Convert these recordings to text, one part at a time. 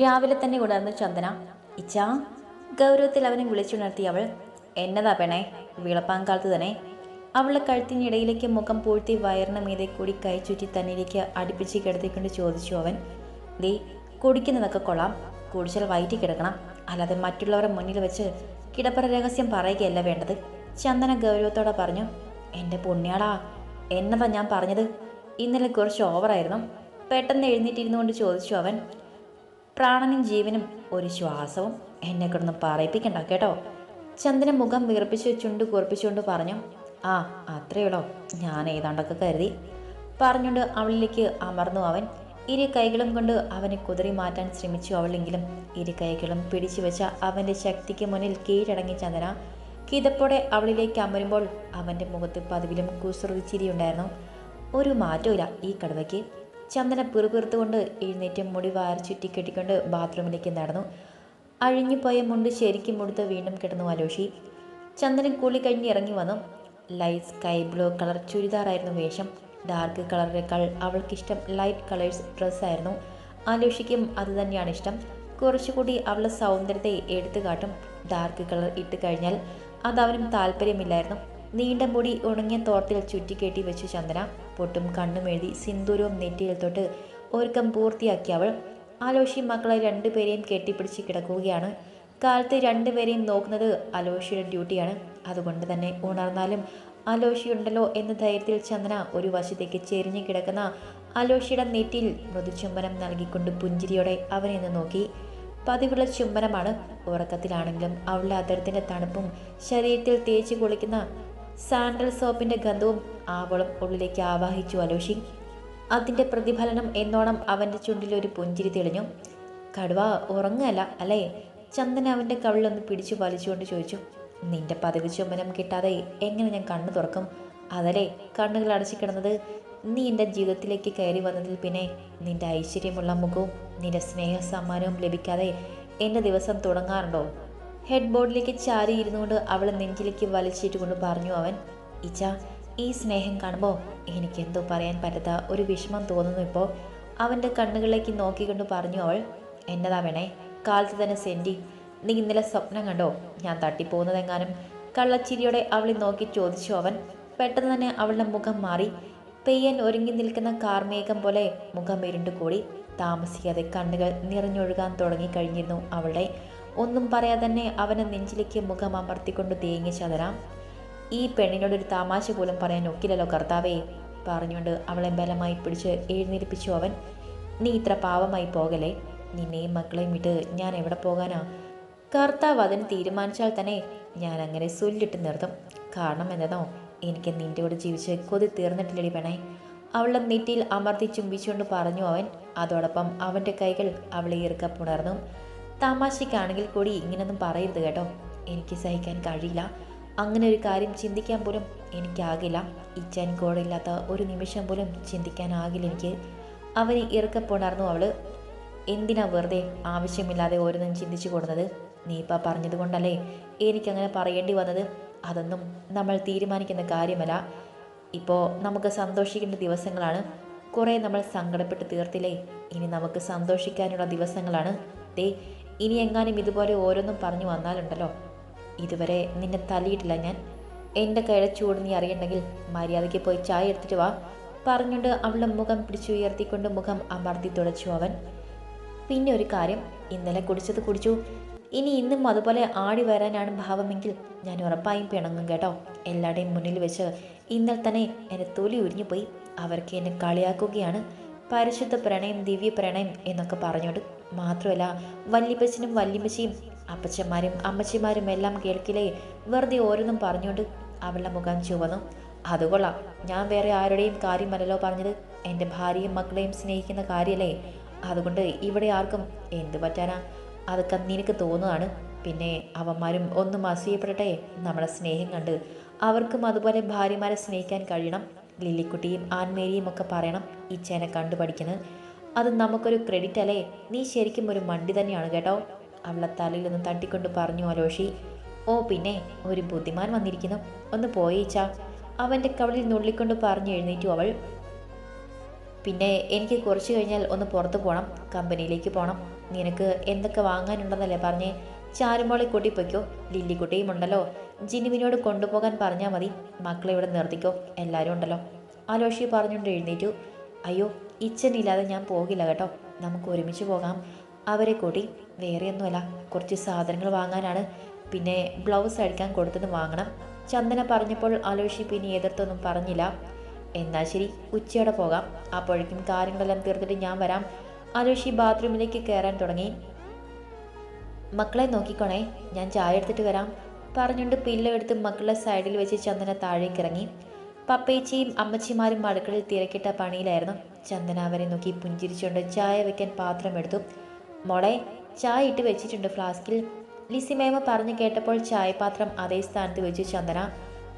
രാവിലെ തന്നെ ഉണർന്ന് ചന്ദന ഇച്ചാ ഗൗരവത്തിൽ അവനെ വിളിച്ചുണർത്തി അവൾ എന്നതാ പെണേ വിളപ്പാങ്കാലത്ത് തന്നെ. അവളുടെ കഴുത്തിനിടയിലേക്ക് മുഖം പൂഴ്ത്തി വയറിന് മീതെ കൂടി കൈ ചുറ്റി തന്നിലേക്ക് അടുപ്പിച്ച് കിടത്തിക്കൊണ്ട് ചോദിച്ചു അവൻ ദേ കുടിക്കുന്നതൊക്കെ കൊള്ളാം. കുടിച്ചാൽ വയറ്റി കിടക്കണം. അല്ലാതെ മറ്റുള്ളവരെ മുന്നിൽ വെച്ച് കിടപ്പറ രഹസ്യം പറയുകയല്ല വേണ്ടത്. ചന്ദന ഗൗരവത്തോടെ പറഞ്ഞു എന്റെ പുണ്യാടാ എന്നതാ ഞാൻ പറഞ്ഞത്? ഇന്നലെ കുറച്ച് ഓവറായിരുന്നു പെട്ടെന്ന് എഴുന്നേറ്റിരുന്നുകൊണ്ട് ചോദിച്ചു അവൻ പ്രാണനും ജീവനും ഒരു ശ്വാസവും എന്നെ കിടന്ന് പറയിപ്പിക്കണ്ട കേട്ടോ. ചന്ദ്രൻ മുഖം വീർപ്പിച്ച് ചുണ്ട് കുറിപ്പിച്ചുകൊണ്ട് പറഞ്ഞു ആ അത്രയുള്ളോ. ഞാൻ ഏതാണ്ടൊക്കെ കരുതി. പറഞ്ഞുകൊണ്ട് അവളിലേക്ക് അമർന്നു അവൻ. ഇരു കൈകളും കൊണ്ട് അവനെ കുതിറി മാറ്റാൻ ശ്രമിച്ചു അവളെങ്കിലും ഇരു കൈകളും പിടിച്ചു വെച്ച അവന്റെ ശക്തിക്ക് മുന്നിൽ കീഴടങ്ങി ചന്ദന. കിതപ്പോടെ അവളിലേക്ക് അമരുമ്പോൾ അവന്റെ മുഖത്ത് പതിവിലും കുസൃതിച്ചിരിയുണ്ടായിരുന്നു ഒരു മാറ്റമില്ല ഈ കടുവയ്ക്ക്. ചന്ദന പിറുപിറുത്തുകൊണ്ട് എഴുന്നേറ്റ് മുടി വാരി ചുറ്റി കെട്ടിക്കൊണ്ട് ബാത്റൂമിലേക്ക് നടന്നു. അഴിഞ്ഞുപോയ മുണ്ട് ശരിക്കും മുടുത്ത് വീണ്ടും കിടന്നു അലോഷി. ചന്ദനൻ കൂളി കഴിഞ്ഞ് ഇറങ്ങി വന്നു. ലൈറ്റ് സ്കൈ ബ്ലൂ കളർ ചുരിദാറായിരുന്നു വേഷം. ഡാർക്ക് കളറിനേക്കാൾ അവൾക്കിഷ്ടം ലൈറ്റ് കളേഴ്സ് ഡ്രസ്സായിരുന്നു ആലോഷിക്കും അത് തന്നെയാണ് ഇഷ്ടം. കുറച്ചുകൂടി അവളുടെ സൗന്ദര്യത്തെ എടുത്തു കാട്ടും ഡാർക്ക് കളർ ഇട്ട് കഴിഞ്ഞാൽ അത് താല്പര്യമില്ലായിരുന്നു. നീണ്ട മുടി ഉണങ്ങിയ തോർത്തിൽ ചുറ്റിക്കെട്ടി വെച്ചു ചന്ദന. പൊട്ടും കണ്ണും എഴുതി സിന്ദൂരവും നെറ്റിയിൽ തൊട്ട് ഒരുക്കം പൂർത്തിയാക്കിയ അവൾ. ആലോഷി മക്കളെ രണ്ടുപേരെയും കെട്ടിപ്പിടിച്ച് കിടക്കുകയാണ്. കാലത്ത് രണ്ടുപേരെയും നോക്കുന്നത് അലോഷിയുടെ ഡ്യൂട്ടിയാണ്. അതുകൊണ്ട് തന്നെ ഉണർന്നാലും അലോഷിയുണ്ടല്ലോ എന്ന ധൈര്യത്തിൽ ചന്ദന ഒരു വശത്തേക്ക് ചെരിഞ്ഞു കിടക്കുന്ന അലോഷിയുടെ നെറ്റിയിൽ മൃദുചുംബനം നൽകിക്കൊണ്ട് പുഞ്ചിരിയോടെ അവനെ നിന്ന് നോക്കി. പതിവുള്ള ചുംബനമാണ്. ഉറക്കത്തിലാണെങ്കിലും അവളുടെ അതരത്തിന്റെ തണുപ്പും ശരീരത്തിൽ തേച്ച് കുളിക്കുന്ന സാൻഡൽ സോപ്പിന്റെ ഗന്ധവും ആവളം ഉള്ളിലേക്ക് ആവാഹിച്ചു അലോഷി അതിന്റെ പ്രതിഫലനം എന്നോണം അവന്റെ ചുണ്ടിൽ ഒരു പുഞ്ചിരി തെളിഞ്ഞു. കടുവ ഉറങ്ങല്ല അല്ലേ? ചന്ദൻ അവന്റെ കവിളിലൊന്ന് പിടിച്ചു വലിച്ചുകൊണ്ട് ചോദിച്ചു. നിന്റെ പതിവ് ചുമനം കിട്ടാതെ എങ്ങനെ ഞാൻ കണ്ണു തുറക്കും? അതല്ലേ കണ്ണുകൾ അടച്ചു കിടന്നത്. നീ എന്റെ ജീവിതത്തിലേക്ക് കയറി വന്നതിൽ പിന്നെ നിന്റെ ഐശ്വര്യമുള്ള മുഖവും നിന്റെ സ്നേഹ സമ്മാനവും ലഭിക്കാതെ എന്റെ ദിവസം തുടങ്ങാറുണ്ടോ? ഹെഡ് ബോർഡിലേക്ക് ചാരി അവളെ നെഞ്ചിലേക്ക് വലിച്ചിട്ട് കൊണ്ട് പറഞ്ഞു അവൻ ഇച്ച ഈ സ്നേഹം കാണുമ്പോൾ എനിക്ക് എന്തോ പറയാൻ പറ്റാത്ത ഒരു വിഷമം തോന്നുന്നു ഇപ്പോൾ അവന്റെ കണ്ണുകളിലേക്ക് നോക്കിക്കൊണ്ട് പറഞ്ഞു അവൾ എന്നതാ വേണേ കാലത്ത് തന്നെ സെന്റി നീ ഇന്നലെ സ്വപ്നം കണ്ടോ? ഞാൻ തട്ടിപ്പോകുന്നതെങ്ങാനും? കള്ളച്ചിരിയോടെ അവളെ നോക്കി ചോദിച്ചു അവൻ. പെട്ടെന്ന് തന്നെ അവളുടെ മുഖം മാറി. പെയ്യാൻ ഒരുങ്ങി നിൽക്കുന്ന കാർമേഘം പോലെ മുഖം ഇരുണ്ടു കൂടി താമസിക്കാതെ കണ്ണുകൾ നിറഞ്ഞൊഴുകാൻ തുടങ്ങിക്കഴിഞ്ഞിരുന്നു അവളുടെ ഒന്നും പറയാതെ തന്നെ അവനെ നെഞ്ചിലേക്ക് മുഖം അമർത്തിക്കൊണ്ട് തേങ്ങി ചതരാം ഈ പെണ്ണിനോടൊരു തമാശ പോലും പറയാൻ ഒക്കില്ലല്ലോ കർത്താവേ പറഞ്ഞുകൊണ്ട് അവളെ ബലമായി പിടിച്ച് എഴുന്നേൽപ്പിച്ചു അവൻ. നീ ഇത്ര പാവമായി പോകലേ നിന്നെയും മക്കളെയും വിട്ട് ഞാൻ എവിടെ പോകാനാ? കർത്താവ് അതിന് തീരുമാനിച്ചാൽ തന്നെ ഞാൻ അങ്ങനെ സുല്ലിട്ട് നിർത്തും. കാരണം എന്നതോ എനിക്ക് നിന്റെ കൂടെ ജീവിച്ച് കൊതി തീർന്നിട്ടില്ലടി പെണേ അവളുടെ നെറ്റിയിൽ അമർത്തി ചുംബിച്ചുകൊണ്ട് പറഞ്ഞു അവൻ. അതോടൊപ്പം അവന്റെ കൈകൾ അവളെ ഇറുക്കപ്പുണർന്നു തമാശയ്ക്കാണെങ്കിൽ കൂടി ഇങ്ങനൊന്നും പറയരുത് കേട്ടോ. എനിക്ക് സഹിക്കാൻ കഴിയില്ല. അങ്ങനെ ഒരു കാര്യം ചിന്തിക്കാൻ പോലും എനിക്കാകില്ല. ഇച്ചാൻ കോടില്ലാത്ത ഒരു നിമിഷം പോലും ചിന്തിക്കാനാകില്ല എനിക്ക്. അവനെ ഇറക്കപ്പോണായിരുന്നു അവൾ. എന്തിനാ വെറുതെ ആവശ്യമില്ലാതെ ഓരോന്നും ചിന്തിച്ചു കൊടുന്നത്? നീ ഇപ്പം പറഞ്ഞതുകൊണ്ടല്ലേ എനിക്കങ്ങനെ പറയേണ്ടി വന്നത്? അതൊന്നും നമ്മൾ തീരുമാനിക്കുന്ന കാര്യമല്ല. ഇപ്പോൾ നമുക്ക് സന്തോഷിക്കേണ്ട ദിവസങ്ങളാണ്. കുറേ നമ്മൾ സങ്കടപ്പെട്ട് തീർത്തില്ലേ? ഇനി നമുക്ക് സന്തോഷിക്കാനുള്ള ദിവസങ്ങളാണ്. ദേ ഇനി എങ്ങാനും ഇതുപോലെ ഓരോന്നും പറഞ്ഞു വന്നാലുണ്ടല്ലോ. ഇതുവരെ നിന്നെ തല്ലിയിട്ടില്ല ഞാൻ. എന്റെ കയ്യിലെ ചൂട് നീ അറിയണ്ടെങ്കിൽ മര്യാദയ്ക്ക് പോയി ചായ എടുത്തിട്ട് വാ. പറഞ്ഞുകൊണ്ട് അവളുടെ മുഖം പിടിച്ചുയർത്തിക്കൊണ്ട് മുഖം അമർത്തി തുടച്ചു അവൻ. പിന്നെ ഒരു കാര്യം ഇന്നലെ കുടിച്ചത് കുടിച്ചു. ഇനി ഇന്നും അതുപോലെ ആടി വരാനാണ് ഭാവമെങ്കിൽ ഞാൻ ഉറപ്പായും പിണങ്ങും കേട്ടോ. എല്ലാവരുടെയും മുന്നിൽ വെച്ച് ഇന്നലെ തന്നെ എന്നെ തൊലി ഉരിഞ്ഞു പോയി. അവർക്ക് എന്നെ കളിയാക്കുകയാണ്. പരിശുദ്ധ പ്രണയം ദിവ്യ പ്രണയം എന്നൊക്കെ പറഞ്ഞോണ്ട് മാത്രമല്ല വല്യപ്പച്ചനും വല്യമ്മച്ചിയും അപ്പച്ചന്മാരും അമ്മച്ചിമാരും എല്ലാം കേൾക്കില്ലേ? വെറുതെ ഓരോന്നും പറഞ്ഞുകൊണ്ട് അവളുടെ മുഖം ചുവന്നു. അതുകൊള്ളാം ഞാൻ വേറെ ആരുടെയും കാര്യമല്ലല്ലോ പറഞ്ഞത്. എന്റെ ഭാര്യയും മക്കളെയും സ്നേഹിക്കുന്ന കാര്യമല്ലേ അതുകൊണ്ട് ഇവിടെ ആർക്കും എന്ത് പറ്റാനാ? അതൊക്കെ നിനക്ക് തോന്നുകയാണ്. പിന്നെ അവന്മാരും ഒന്നും അസൂയപ്പെടട്ടെ. നമ്മുടെ സ്നേഹം കണ്ട് അവർക്കും അതുപോലെ ഭാര്യമാരെ സ്നേഹിക്കാൻ കഴിയണം. ലില്ലിക്കുട്ടിയും ആൻമേരിയും ഒക്കെ പറയണം. ഈ കണ്ടു പഠിക്കുന്നത് അത് നമുക്കൊരു ക്രെഡിറ്റ് അല്ലേ? നീ ശരിക്കും ഒരു മണ്ടി തന്നെയാണ് കേട്ടോ. അവളെ തലയിൽ നിന്ന് തട്ടിക്കൊണ്ട് പറഞ്ഞു അലോഷി. ഓ പിന്നെ ഒരു ബുദ്ധിമാൻ വന്നിരിക്കുന്നു. ഒന്ന് പോയേച്ച അവന്റെ കവളിൽ നുള്ളിക്കൊണ്ട് പറഞ്ഞു എഴുന്നേറ്റു അവൾ. പിന്നെ എനിക്ക് കുറച്ച് കഴിഞ്ഞാൽ ഒന്ന് പുറത്ത് പോകണം കമ്പനിയിലേക്ക് പോകണം നിനക്ക് എന്തൊക്കെ വാങ്ങാനുണ്ടെന്നല്ലേ പറഞ്ഞേ? ചാരുമോളെ കൂട്ടി പൊയ്ക്കോ. ലില്ലിക്കുട്ടിയും ഉണ്ടല്ലോ. ജിനുവിനോട് കൊണ്ടുപോകാൻ പറഞ്ഞാൽ മതി. മക്കളെ ഇവിടെ നിർത്തിക്കോ. എല്ലാവരും ഉണ്ടല്ലോ. ആലോഷി പറഞ്ഞുകൊണ്ട് എഴുന്നേറ്റു. അയ്യോ ഇച്ഛനില്ലാതെ ഞാൻ പോകില്ല കേട്ടോ. നമുക്ക് ഒരുമിച്ച് പോകാം. അവരെ കൂട്ടി വേറെയൊന്നുമല്ല കുറച്ച് സാധനങ്ങൾ വാങ്ങാനാണ്. പിന്നെ ബ്ലൗസ് അടിക്കാൻ കൊടുത്തത് വാങ്ങണം. ചന്ദന പറഞ്ഞപ്പോൾ ആലോഷി പിന്നെ എതിർത്തൊന്നും പറഞ്ഞില്ല. എന്നാൽ ശരി ഉച്ചയോടെ പോകാം. അപ്പോഴേക്കും കാര്യങ്ങളെല്ലാം തീർത്തിട്ട് ഞാൻ വരാം. ആലോഷി ബാത്റൂമിലേക്ക് കയറാൻ തുടങ്ങി. മക്കളെ നോക്കിക്കോണേ ഞാൻ ചായ എടുത്തിട്ട് വരാം. പറഞ്ഞുകൊണ്ട് പില്ലോ എടുത്ത് മക്കളുടെ സൈഡിൽ വെച്ച് ചന്ദന താഴേക്ക് ഇറങ്ങി പപ്പേച്ചിയും അമ്മച്ചിമാരും അടുക്കളയിൽ തിരക്കിട്ട പണിയിലായിരുന്നു. ചന്ദന അവരെ നോക്കി പുഞ്ചിരിച്ചുകൊണ്ട് ചായ വെക്കാൻ പാത്രം എടുത്തു. മോളെ ചായ ഇട്ട് വെച്ചിട്ടുണ്ട് ഫ്ലാസ്കിൽ. ലിസിമേമ പറഞ്ഞു കേട്ടപ്പോൾ ചായപാത്രം അതേ സ്ഥാനത്ത് വെച്ച് ചന്ദന.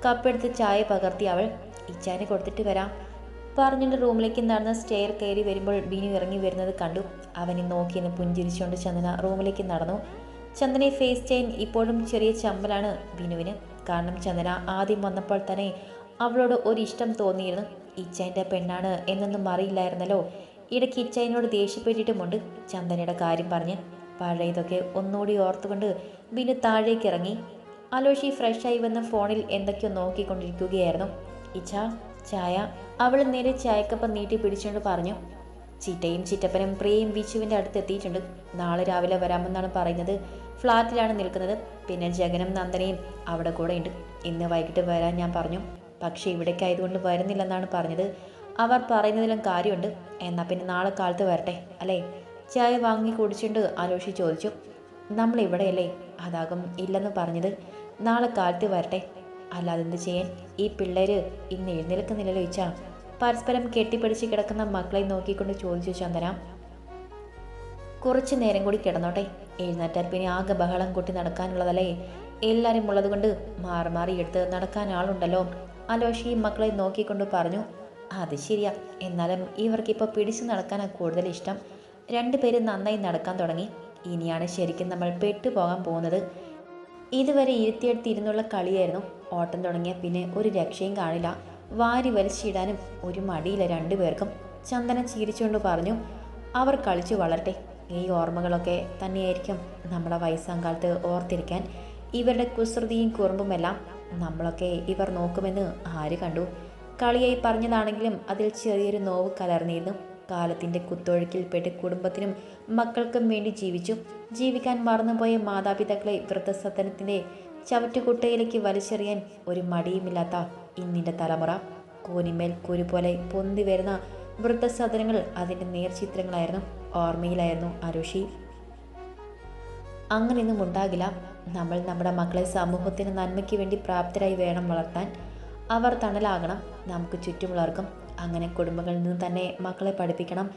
കപ്പെടുത്ത് ചായ പകർത്തി അവൾ. ഇച്ചാന് കൊടുത്തിട്ട് വരാം. പറഞ്ഞിട്ട് റൂമിലേക്ക് നടന്ന സ്റ്റെയർ കയറി വരുമ്പോൾ ബിനു ഇറങ്ങി വരുന്നത് കണ്ടു. അവനെ നോക്കിയെന്ന് പുഞ്ചിരിച്ചുകൊണ്ട് ചന്ദന റൂമിലേക്ക് നടന്നു. ചന്ദനെ ഫേസ് ചെയ്യാൻ ഇപ്പോഴും ചെറിയ ചമ്പലാണ് ബിനുവിന്. കാരണം ചന്ദന ആദ്യം വന്നപ്പോൾ തന്നെ അവളോട് ഒരു ഇഷ്ടം തോന്നിയിരുന്നു. ഇച്ചൈന്റെ പെണ്ണാണ് എന്നൊന്നും അറിയില്ലായിരുന്നല്ലോ. ഇടയ്ക്ക് ഇച്ചൈനോട് ദേഷ്യപ്പെട്ടിട്ടുമുണ്ട്. ചന്ദനയുടെ കാര്യം പറഞ്ഞ് പഴയതൊക്കെ ഒന്നുകൂടി ഓർത്തുകൊണ്ട് പിന്നെ താഴേക്ക് ഇറങ്ങി. അലോഷി ഫ്രഷായി വന്ന ഫോണിൽ എന്തൊക്കെയോ നോക്കിക്കൊണ്ടിരിക്കുകയായിരുന്നു. ഇച്ച ചായ അവൾ നേരെ ചായക്കപ്പം നീട്ടി പിടിച്ചുകൊണ്ട് പറഞ്ഞു. ചിറ്റയും ചിറ്റപ്പനും പ്രിയയും വിച്ചുവിന്റെ അടുത്ത് എത്തിയിട്ടുണ്ട്. നാളെ രാവിലെ വരാമെന്നാണ് പറയുന്നത്. ഫ്ലാറ്റിലാണ് നിൽക്കുന്നത്. പിന്നെ ജഗനും നന്ദനയും അവിടെ കൂടെ ഉണ്ട് ഇന്ന് വൈകിട്ട് വരാൻ ഞാൻ പറഞ്ഞു. പക്ഷേ ഇവിടേക്ക് ആയതുകൊണ്ട് വരുന്നില്ലെന്നാണ് പറഞ്ഞത്. അവർ പറയുന്നതിലും കാര്യമുണ്ട്. എന്നാൽ പിന്നെ നാളെ കാലത്ത് വരട്ടെ അല്ലേ? ചായ വാങ്ങി കുടിച്ചുകൊണ്ട് ആലോഷി ചോദിച്ചു. നമ്മൾ ഇവിടെയല്ലേ? അതാകും ഇല്ലെന്ന് പറഞ്ഞത്. നാളെ കാലത്ത് വരട്ടെ. അല്ലാതെ എന്ത് ചെയ്യാൻ? ഈ പിള്ളേര് ഇന്ന് എഴുന്നേൽക്കുന്നില്ലല്ലോ ചോദിച്ചാ പരസ്പരം കെട്ടിപ്പിടിച്ച് കിടക്കുന്ന മക്കളെ നോക്കിക്കൊണ്ട് ചോദിച്ചു ചന്ദന. കുറച്ച് നേരം കൂടി കിടന്നോട്ടെ. എഴുന്നേറ്റാൽ പിന്നെ ആകെ ബഹളം കൂട്ടി നടക്കാനുള്ളതല്ലേ? എല്ലാവരും ഉള്ളതുകൊണ്ട് മാറി മാറി എടുത്ത് നടക്കാൻ ആളുണ്ടല്ലോ. അലോഷി മക്കളെ നോക്കിക്കൊണ്ട് പറഞ്ഞു അത് ശരിയാ. എന്നാലും ഇവർക്കിപ്പോൾ പിടിച്ചു നടക്കാനാണ് കൂടുതൽ ഇഷ്ടം. രണ്ടുപേരും നന്നായി നടക്കാൻ തുടങ്ങി. ഇനിയാണ് ശരിക്കും നമ്മൾ പെട്ടുപോകാൻ പോകുന്നത്. ഇതുവരെ ഇരുത്തിയെടുത്തിരുന്നുള്ള കളിയായിരുന്നു ഓട്ടം തുടങ്ങിയ പിന്നെ ഒരു രക്ഷയും കാണില്ല. വാരി വലിച്ചിടാനും ഒരു മടിയില്ല രണ്ടുപേർക്കും. ചന്ദന ചിരിച്ചുകൊണ്ട് പറഞ്ഞു അവർ കളിച്ചു വളരട്ടെ. ഈ ഓർമ്മകളൊക്കെ തന്നെയായിരിക്കും നമ്മുടെ വയസ്സാം കാലത്ത് ഓർത്തിരിക്കാൻ. ഇവരുടെ കുസൃതിയും കുറുമ്പുമെല്ലാം നമ്മളൊക്കെ ഇവർ നോക്കുമെന്ന് ആര് കണ്ടു? കളിയായി പറഞ്ഞതാണെങ്കിലും അതിൽ ചെറിയൊരു നോവ് കലർന്നിരുന്നു. കാലത്തിന്റെ കുത്തൊഴുക്കിൽപ്പെട്ട് കുടുംബത്തിനും മക്കൾക്കും വേണ്ടി ജീവിച്ചു. ജീവിക്കാൻ മറന്നുപോയ മാതാപിതാക്കളെ വൃദ്ധസദനത്തിന്റെ ചവറ്റുകുട്ടയിലേക്ക് വലിച്ചെറിയാൻ ഒരു മടിയുമില്ലാത്ത ഇന്നിന്റെ തലമുറ. കൂനിമേൽ കുരു പോലെ പൊന്തി വരുന്ന വൃദ്ധസദനങ്ങൾ അതിന്റെ നേർചിത്രങ്ങളായിരുന്നു. ഓർമ്മയിലായിരുന്നു അരുഷി. അങ്ങനെയൊന്നും ഉണ്ടാകില്ല. നമ്മൾ നമ്മുടെ മക്കളെ സമൂഹത്തിന് നന്മയ്ക്ക് വേണ്ടി പ്രാപ്തരായി വേണം വളർത്താൻ. അവർ തണലാകണം. നമുക്ക് ചുറ്റുമുള്ളവർക്കും അങ്ങനെ കുടുംബങ്ങളിൽ നിന്ന് തന്നെ മക്കളെ പഠിപ്പിക്കണം.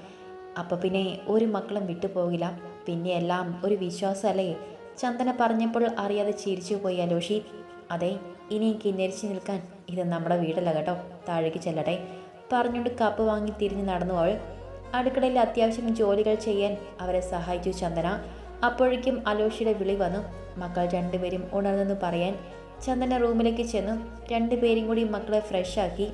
അപ്പോൾ പിന്നെ ഒരു മക്കളും വിട്ടുപോകില്ല പിന്നെ എല്ലാം ഒരു വിശ്വാസമല്ലേ? ചന്ദന പറഞ്ഞപ്പോൾ അറിയാതെ ചിരിച്ചു പോയി അലോഷി. അതെ ഇനി കിന്നരിച്ച് നിൽക്കാൻ ഇത് നമ്മുടെ വീടല്ല കേട്ടോ. താഴേക്ക് ചെല്ലട്ടെ. പറഞ്ഞുകൊണ്ട് കപ്പ് വാങ്ങി തിരിഞ്ഞ് നടന്നു അവൾ. അടുക്കളയിൽ അത്യാവശ്യം ജോലികൾ ചെയ്യാൻ അവരെ സഹായിച്ചു ചന്ദന. അപ്പോഴേക്കും അലോഷിയുടെ വിളി വന്നു. മക്കൾ രണ്ടുപേരും ഉണർന്നെന്ന് പറയാൻ ചന്ദന റൂമിലേക്ക് ചെന്നു. രണ്ടുപേരും കൂടി മക്കളെ ഫ്രഷാക്കി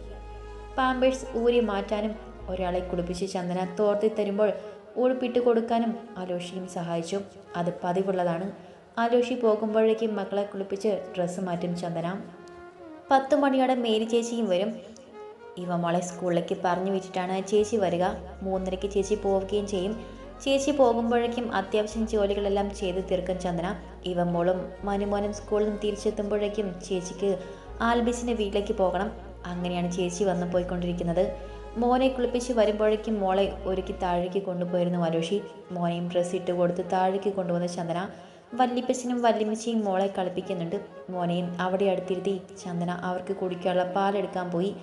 പാമ്പേഴ്സ് ഊരി മാറ്റാനും ഒരാളെ കുളിപ്പിച്ച് ചന്ദന തോർത്തി തരുമ്പോൾ ഉടുപ്പിട്ട് കൊടുക്കാനും അലോഷിയും സഹായിച്ചു. അത് പതിവുള്ളതാണ്. അലോഷി പോകുമ്പോഴേക്കും മക്കളെ കുളിപ്പിച്ച് ഡ്രസ്സ് മാറ്റും ചന്ദന. പത്ത് മണിയോടെ മേരി ചേച്ചിയും വരും. ഇവ മോളെ സ്കൂളിലേക്ക് പറഞ്ഞു വെച്ചിട്ടാണ് ചേച്ചി വരിക. മൂന്നരയ്ക്ക് ചേച്ചി പോവുകയും ചെയ്യും. ചേച്ചി പോകുമ്പോഴേക്കും അത്യാവശ്യം ജോലികളെല്ലാം ചെയ്ത് തീർക്കും ചന്ദന. ഇവ മോളും മനുമോനും സ്കൂളിൽ നിന്ന് തിരിച്ചെത്തുമ്പോഴേക്കും ചേച്ചിക്ക് ആൽബിസിന്റെ വീട്ടിലേക്ക് പോകണം. അങ്ങനെയാണ് ചേച്ചി വന്നു പോയിക്കൊണ്ടിരിക്കുന്നത്. മോനെ കുളിപ്പിച്ച് വരുമ്പോഴേക്കും മോളെ ഒരുക്കി താഴേക്ക് കൊണ്ടുപോയിരുന്നു മനുഷി മോനെയും ഡ്രസ്സ് ഇട്ട് കൊടുത്ത് താഴേക്ക് കൊണ്ടുവന്ന ചന്ദന. വല്ലിപ്പച്ചനും വല്ലിമ്മച്ചയും മോളെ കളിപ്പിക്കുന്നുണ്ട്. മോനെയും അവിടെ അടുത്തിരുത്തി ചന്ദന അവർക്ക് കുടിക്കാനുള്ള പാലെടുക്കാൻ പോയി.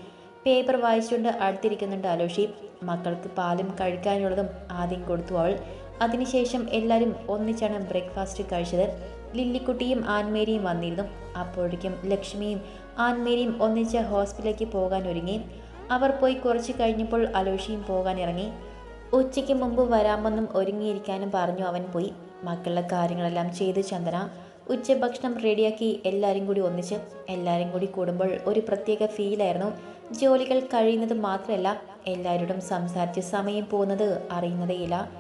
പേപ്പർ വായിച്ചുകൊണ്ട് അടുത്തിരിക്കുന്നുണ്ട് അലോഷി. മക്കൾക്ക് പാലും കഴിക്കാനുള്ളതും ആദ്യം കൊടുത്തു അവൾ. അതിനുശേഷം എല്ലാവരും ഒന്നിച്ചാണ് ബ്രേക്ക്ഫാസ്റ്റ് കഴിച്ചത്. ലില്ലിക്കുട്ടിയും ആൻമേരിയും വന്നിരുന്നു. അപ്പോഴേക്കും ലക്ഷ്മിയും ആൻമേരിയും ഒന്നിച്ച് ഹോസ്പിറ്റലിലേക്ക് പോകാൻ ഒരുങ്ങി. അവർ പോയി കുറച്ച് കഴിഞ്ഞപ്പോൾ അലോഷിയും പോകാൻ ഇറങ്ങി. ഉച്ചയ്ക്ക് മുമ്പ് വരാമെന്നും ഒരുങ്ങിയിരിക്കാനും പറഞ്ഞു അവൻ പോയി. മക്കളുടെ കാര്യങ്ങളെല്ലാം ചെയ്ത് ചന്ദന. ഉച്ചഭക്ഷണം റെഡിയാക്കി എല്ലാവരും കൂടി ഒന്നിച്ച് എല്ലാവരും കൂടി കൂടുമ്പോൾ ഒരു പ്രത്യേക ഫീലായിരുന്നു. ജോലികൾ കഴിയുന്നത് മാത്രമല്ല എല്ലാവരോടും സംസാരിച്ച് സമയം പോകുന്നത് അറിയുന്നതേയില്ല.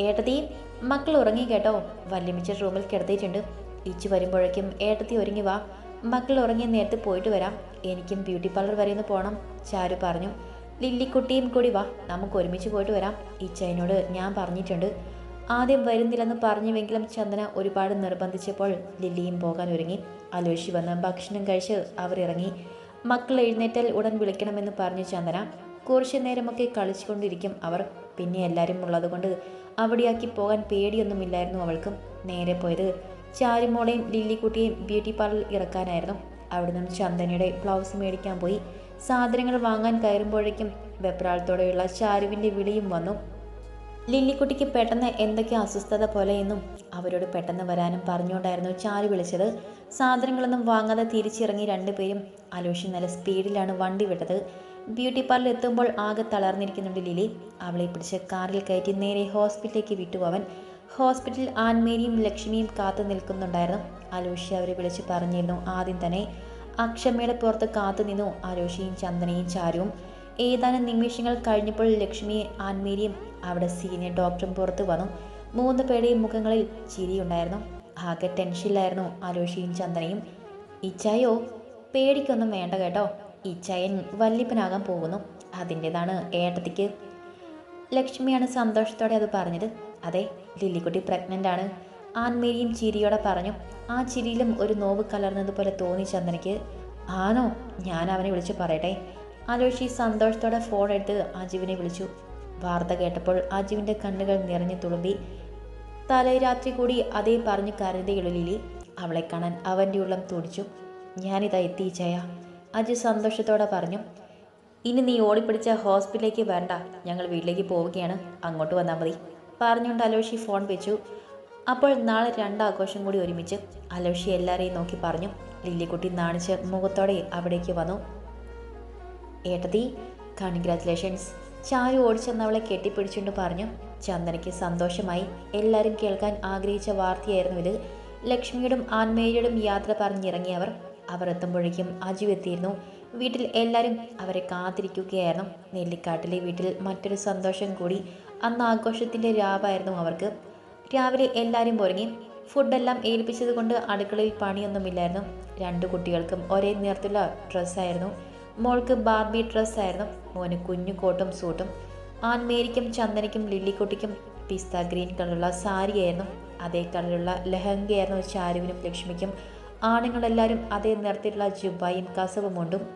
ഏട്ടത്തി മക്കൾ ഉറങ്ങി കേട്ടോ. വല്യമിച്ച റൂമിൽ കിടത്തിയിട്ടുണ്ട്. ഇച്ചു വരുമ്പോഴേക്കും ഏട്ടത്തി ഒരുങ്ങി വാ. മക്കൾ ഉറങ്ങി നേരത്തെ പോയിട്ട് വരാം. എനിക്കും ബ്യൂട്ടി പാർലർ വരെ ഒന്ന് പോകണം ചാരു പറഞ്ഞു. ലില്ലിക്കുട്ടിയും കൂടി വാ. നമുക്ക് ഒരുമിച്ച് പോയിട്ട് വരാം. ഇച്ചതിനോട് ഞാൻ പറഞ്ഞിട്ടുണ്ട്. ആദ്യം വരുന്നില്ലെന്ന് പറഞ്ഞുവെങ്കിലും ചന്ദന ഒരുപാട് നിർബന്ധിച്ചപ്പോൾ ലില്ലിയും പോകാൻ ഒരുങ്ങി. അലോഷി വന്ന് ഭക്ഷണം കഴിച്ച് അവർ ഇറങ്ങി. മക്കൾ എഴുന്നേറ്റാൽ ഉടൻ വിളിക്കണമെന്ന് പറഞ്ഞു ചന്ദന. കുറച്ചു നേരമൊക്കെ കളിച്ചുകൊണ്ടിരിക്കും അവർ. പിന്നെ എല്ലാവരും ഉള്ളതുകൊണ്ട് അവിടെയാക്കി പോകാൻ പേടിയൊന്നുമില്ലായിരുന്നു അവൾക്കും. നേരെ പോയത് ചാരുമോളെയും ലില്ലിക്കുട്ടിയെയും ബ്യൂട്ടി പാർലറിൽ ഇറക്കാനായിരുന്നു. അവിടുന്ന് ചന്ദനയുടെ ബ്ലൗസ് മേടിക്കാൻ പോയി. സാധനങ്ങൾ വാങ്ങാൻ കയറുമ്പോഴേക്കും വെപ്രാളത്തോടെയുള്ള ചാരുവിന്റെ വിളിയും വന്നു. ലില്ലിക്കുട്ടിക്ക് പെട്ടെന്ന് എന്തൊക്കെ അസ്വസ്ഥത പോലെയെന്നും അവരോട് പെട്ടെന്ന് വരാനും പറഞ്ഞുകൊണ്ടായിരുന്നു ചാരു വിളിച്ചത്. സാധനങ്ങളൊന്നും വാങ്ങാതെ തിരിച്ചിറങ്ങി രണ്ടുപേരും അലോഷി നല്ല സ്പീഡിലാണ് വണ്ടി വിട്ടത്. ബ്യൂട്ടി പാർലർ എത്തുമ്പോൾ ആകെ തളർന്നിരിക്കുന്നുണ്ട് ലിലി അവളെ പിടിച്ച് കാറിൽ കയറ്റി നേരെ ഹോസ്പിറ്റലിലേക്ക് വിട്ടു അവൻ. ഹോസ്പിറ്റലിൽ ആൻമേരിയും ലക്ഷ്മിയും കാത്തു നിൽക്കുന്നുണ്ടായിരുന്നു. അലോഷി അവരെ വിളിച്ച് പറഞ്ഞിരുന്നു ആദ്യം തന്നെ. അക്ഷമയുടെ പുറത്ത് കാത്തു നിന്നു അലോഷിയും ചന്ദനയും ചാരുവും. ഏതാനും നിമിഷങ്ങൾ കഴിഞ്ഞപ്പോൾ ലക്ഷ്മിയെ ആൻമേരിയും അവിടെ സീനിയർ ഡോക്ടറും പുറത്തു വന്നു. മൂന്ന് പേരുടെയും മുഖങ്ങളിൽ ചിരിയുണ്ടായിരുന്നു. ആകെ ടെൻഷനിലായിരുന്നു അലോഷിയും ചന്ദനയും. ഇച്ചായോ പേടിക്കൊന്നും വേണ്ട കേട്ടോ. ഇച്ചായൻ വല്ലിപ്പനാകാൻ പോകുന്നു. അതിന്റെതാണ് ഏട്ടത്തിക്ക്. ലക്ഷ്മിയാണ് സന്തോഷത്തോടെ അത് പറഞ്ഞത്. അതെ ലില്ലിക്കുട്ടി പ്രഗ്നന്റ് ആണ്. ആൻമേരിയും ചിരിയോടെ പറഞ്ഞു. ആ ചിരിയിലും ഒരു നോവ് കലർന്നതുപോലെ തോന്നി ചന്ദനയ്ക്ക്. ആണോ? ഞാൻ അവനെ വിളിച്ചു പറയട്ടെ. ആലോഷി സന്തോഷത്തോടെ ഫോൺ എടുത്ത് അജീവിനെ വിളിച്ചു. വാർത്ത കേട്ടപ്പോൾ അജുവിന്റെ കണ്ണുകൾ നിറഞ്ഞു തുളുമ്പി. തലേ രാത്രി കൂടി അതേ പറഞ്ഞു കരുതയുള്ളൂ ലിലി അവളെ കാണാൻ അവന്റെ ഉള്ളം തുടിച്ചു. ഞാനിതാ എത്തിച്ചയ അജു സന്തോഷത്തോടെ പറഞ്ഞു. ഇനി നീ ഓടിപ്പിടിച്ച ഹോസ്പിറ്റലിലേക്ക് വേണ്ട ഞങ്ങൾ വീട്ടിലേക്ക് പോവുകയാണ്. അങ്ങോട്ട് വന്നാൽ മതി പറഞ്ഞുകൊണ്ട് അലോഷി ഫോൺ വെച്ചു. അപ്പോൾ നാളെ രണ്ടാഘോഷം കൂടി ഒരുമിച്ച് അലോഷി എല്ലാവരെയും നോക്കി പറഞ്ഞു. ലില്ലിക്കുട്ടി നാണിച്ച് മുഖത്തോടെ അവിടേക്ക് വന്നു. ഏട്ടത്തി കൺഗ്രാറ്റുലേഷൻസ്. ചാരു ഓടിച്ചെന്നവളെ കെട്ടിപ്പിടിച്ചുകൊണ്ട് പറഞ്ഞു ചന്ദനയ്ക്ക് സന്തോഷമായി. എല്ലാവരും കേൾക്കാൻ ആഗ്രഹിച്ച വാർത്തയായിരുന്നു ഇത്. ലക്ഷ്മിയോടും ആൻമേരിയോടും യാത്ര പറഞ്ഞിറങ്ങിയവർ അവർ എത്തുമ്പോഴേക്കും അജു എത്തിയിരുന്നു. വീട്ടിൽ എല്ലാവരും അവരെ കാത്തിരിക്കുകയായിരുന്നു. നെല്ലിക്കാട്ടിലെ വീട്ടിൽ മറ്റൊരു സന്തോഷം കൂടി. അന്ന് ആഘോഷത്തിന്റെ രാവായിരുന്നു അവർക്ക്. രാവിലെ എല്ലാവരും പുറങ്ങി ഫുഡെല്ലാം ഏൽപ്പിച്ചത് കൊണ്ട് അടുക്കളയിൽ പണിയൊന്നുമില്ലായിരുന്നു. രണ്ടു കുട്ടികൾക്കും ഒരേ നിറത്തിലുള്ള ഡ്രസ്സായിരുന്നു. മോൾക്ക് ബാർബി ഡ്രസ്സായിരുന്നു. മോന് കുഞ്ഞു കോട്ടും സൂട്ടും ആൻമേരിക്കും ചന്ദനയ്ക്കും ലില്ലിക്കുട്ടിക്കും പിസ്ത ഗ്രീൻ കളറുള്ള സാരിയായിരുന്നു. അതേ കളറുള്ള ലഹങ്കയായിരുന്നു ചാരുവിനും ലക്ഷ്മിക്കും. ആണുങ്ങളെല്ലാവരും അതേ നിറത്തിലുള്ള ജുബായും കസവും ഉണ്ടും.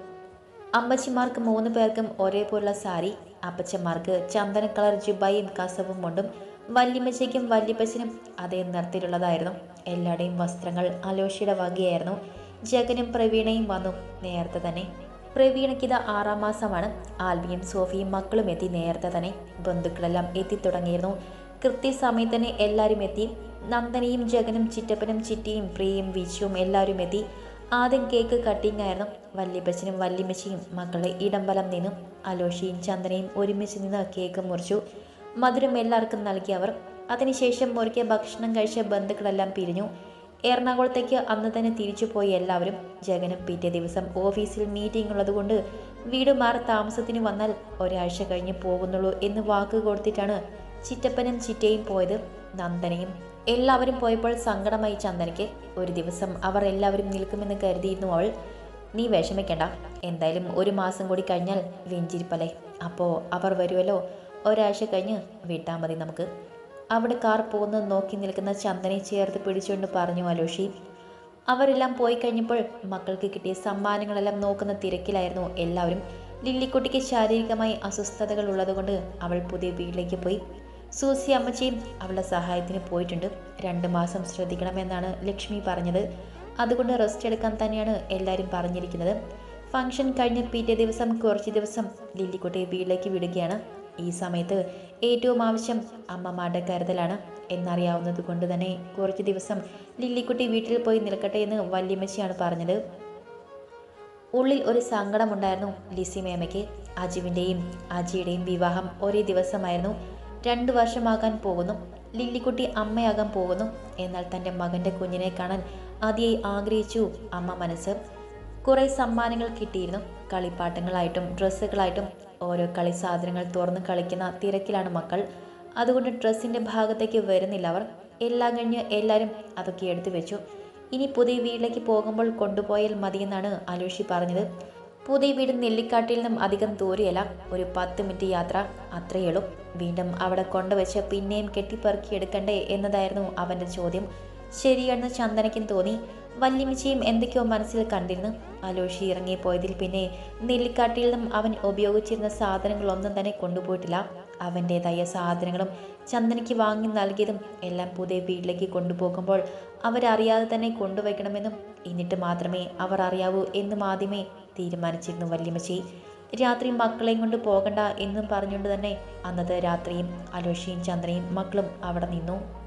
അമ്മച്ചിമാർക്ക് മൂന്ന് പേർക്കും ഒരേപോലുള്ള സാരി അപ്പച്ചന്മാർക്ക് ചന്ദന കളർ ജുബായും കസവും കൊണ്ടും വല്യമ്മച്ചയ്ക്കും വല്യപ്പച്ചനും അതേ നിറത്തിലുള്ളതായിരുന്നു. എല്ലാവരുടെയും വസ്ത്രങ്ങൾ അലോഷിയുടെ വകയായിരുന്നു. ജഗനും പ്രവീണയും വന്നു നേരത്തെ തന്നെ. പ്രവീണയ്ക്കിത് ആറാം മാസമാണ്. ആൽബിയും സോഫിയും മക്കളും എത്തി നേരത്തെ തന്നെ ബന്ധുക്കളെല്ലാം എത്തിത്തുടങ്ങിയിരുന്നു കൃത്യസമയത്ത് തന്നെ എല്ലാവരും എത്തി. നന്ദനയും ജഗനും ചിറ്റപ്പനും ചിറ്റിയും പ്രിയയും വിച്ചുവും എല്ലാവരും എത്തി. ആദ്യം കേക്ക് കട്ടിംഗ് ആയിരുന്നു. വല്യപ്പച്ചനും വല്യമ്മച്ചിയും മക്കളെ ഇടംബലം നിന്നും. അലോഷിയും ചന്ദനയും ഒരുമിച്ച് നിന്ന് കേക്ക് മുറിച്ചു. മധുരം എല്ലാവർക്കും നൽകി അവർ. അതിനുശേഷം മുറിക്കിയ ഭക്ഷണം കഴിച്ച ബന്ധുക്കളെല്ലാം പിരിഞ്ഞു. എറണാകുളത്തേക്ക് അന്ന് തന്നെ തിരിച്ചു പോയി എല്ലാവരും ജഗനും പിറ്റേ ദിവസം ഓഫീസിൽ മീറ്റിംഗ് ഉള്ളതുകൊണ്ട് വീട് മാറി താമസത്തിന് വന്നാൽ ഒരാഴ്ച കഴിഞ്ഞ് പോകുന്നുള്ളൂ എന്ന് വാക്ക് കൊടുത്തിട്ടാണ് ചിറ്റപ്പനും ചിറ്റയും പോയത് നന്ദനയും. എല്ലാവരും പോയപ്പോൾ സങ്കടമായി ചന്ദനയ്ക്ക് ഒരു ദിവസം അവർ എല്ലാവരും നിൽക്കുമെന്ന് കരുതിയിരുന്നു അവൾ. നീ വിഷമിക്കണ്ട. എന്തായാലും ഒരു മാസം കൂടി കഴിഞ്ഞാൽ വെഞ്ചിരിപ്പല്ലേ? അപ്പോൾ അവർ വരുമല്ലോ ഒരാഴ്ച കഴിഞ്ഞ് വിട്ടാൽ മതി നമുക്ക്. അവിടെ കാർ പോകുന്നത് നോക്കി നിൽക്കുന്ന ചന്ദനെ ചേർത്ത് പിടിച്ചുകൊണ്ട് പറഞ്ഞു അലോഷി അവരെല്ലാം പോയി കഴിഞ്ഞപ്പോൾ മക്കൾക്ക് കിട്ടിയ സമ്മാനങ്ങളെല്ലാം നോക്കുന്ന തിരക്കിലായിരുന്നു എല്ലാവരും. ലില്ലിക്കുട്ടിക്ക് ശാരീരികമായി അസ്വസ്ഥതകൾ ഉള്ളതുകൊണ്ട് അവൾ പുതിയ വീട്ടിലേക്ക് പോയി. സൂസി അമ്മച്ചിയും അവളുടെ സഹായത്തിന് പോയിട്ടുണ്ട്. രണ്ട് മാസം ശ്രദ്ധിക്കണമെന്നാണ് ലക്ഷ്മി പറഞ്ഞത്. അതുകൊണ്ട് റെസ്റ്റ് എടുക്കാൻ തന്നെയാണ് എല്ലാവരും പറഞ്ഞിരിക്കുന്നത്. ഫംഗ്ഷൻ കഴിഞ്ഞ് പിറ്റേ ദിവസം കുറച്ച് ദിവസം ലില്ലിക്കുട്ടിയെ വീട്ടിലേക്ക് വിടുകയാണ്. ഈ സമയത്ത് ഏറ്റവും ആവശ്യം അമ്മമാരുടെ കരുതലാണ്. എന്നറിയാവുന്നത് കൊണ്ട് തന്നെ കുറച്ച് ദിവസം ലില്ലിക്കുട്ടി വീട്ടിൽ പോയി നിൽക്കട്ടെ എന്ന് വല്യമ്മച്ചിയാണ് പറഞ്ഞത്. ഉള്ളിൽ ഒരു സങ്കടമുണ്ടായിരുന്നു ലിസി മേമയ്ക്ക് അജുവിന്റെയും അജിയുടെയും വിവാഹം ഒരേ ദിവസമായിരുന്നു. രണ്ട് വർഷമാകാൻ പോകുന്നു. ലില്ലിക്കുട്ടി അമ്മയാകാൻ പോകുന്നു. എന്നാൽ തന്റെ മകന്റെ കുഞ്ഞിനെ കാണാൻ അതിയായി ആഗ്രഹിച്ചു അമ്മ മനസ്സ്. കുറേ സമ്മാനങ്ങൾ കിട്ടിയിരുന്നു. കളിപ്പാട്ടങ്ങളായിട്ടും ഡ്രസ്സുകളായിട്ടും ഓരോ കളി സാധനങ്ങൾ തുറന്ന് കളിക്കുന്ന തിരക്കിലാണ് മക്കൾ. അതുകൊണ്ട് ഡ്രസ്സിന്റെ ഭാഗത്തേക്ക് വരുന്നില്ല അവർ. എല്ലാം കഴിഞ്ഞ് എല്ലാവരും അതൊക്കെ എടുത്തു വെച്ചു. ഇനി പുതിയ വീട്ടിലേക്ക് പോകുമ്പോൾ കൊണ്ടുപോയാൽ മതിയെന്നാണ് അലോഷി പറഞ്ഞത്. പുതിയ വീട് നെല്ലിക്കാട്ടിൽ നിന്നും അധികം ദൂരെയല്ല. ഒരു പത്ത് മിനിറ്റ് യാത്ര. അത്രയുള്ളൂ വീണ്ടും അവിടെ കൊണ്ടുവച്ച് പിന്നെയും കെട്ടിപ്പെറുക്കി എടുക്കണ്ടേ എന്നതായിരുന്നു അവന്റെ ചോദ്യം. ശരിയെന്ന് ചന്ദനയ്ക്കും തോന്നി. വല്യമിച്ചയും എന്തൊക്കെയോ മനസ്സിൽ കണ്ടിരുന്നു. അലോഷി ഇറങ്ങിപ്പോയതിൽ പിന്നെ നെല്ലിക്കാട്ടിൽ നിന്നും അവൻ ഉപയോഗിച്ചിരുന്ന സാധനങ്ങളൊന്നും തന്നെ കൊണ്ടുപോയിട്ടില്ല. അവന്റേതായ സാധനങ്ങളും ചന്ദനയ്ക്ക് വാങ്ങി നൽകിയതും എല്ലാം പുതിയ വീട്ടിലേക്ക് കൊണ്ടുപോകുമ്പോൾ അവരറിയാതെ തന്നെ കൊണ്ടുവയ്ക്കണമെന്നും എന്നിട്ട് മാത്രമേ അവർ അറിയാവൂ എന്നും ആദ്യമേ തീരുമാനിച്ചിരുന്നു വല്യമ്മച്ചി. രാത്രി മക്കളെയും കൊണ്ട് പോകണ്ട എന്നും പറഞ്ഞുകൊണ്ട് തന്നെ അന്നത്തെ രാത്രിയും അലോഷിയും ചന്ദ്രയും മക്കളും അവിടെ നിന്നു.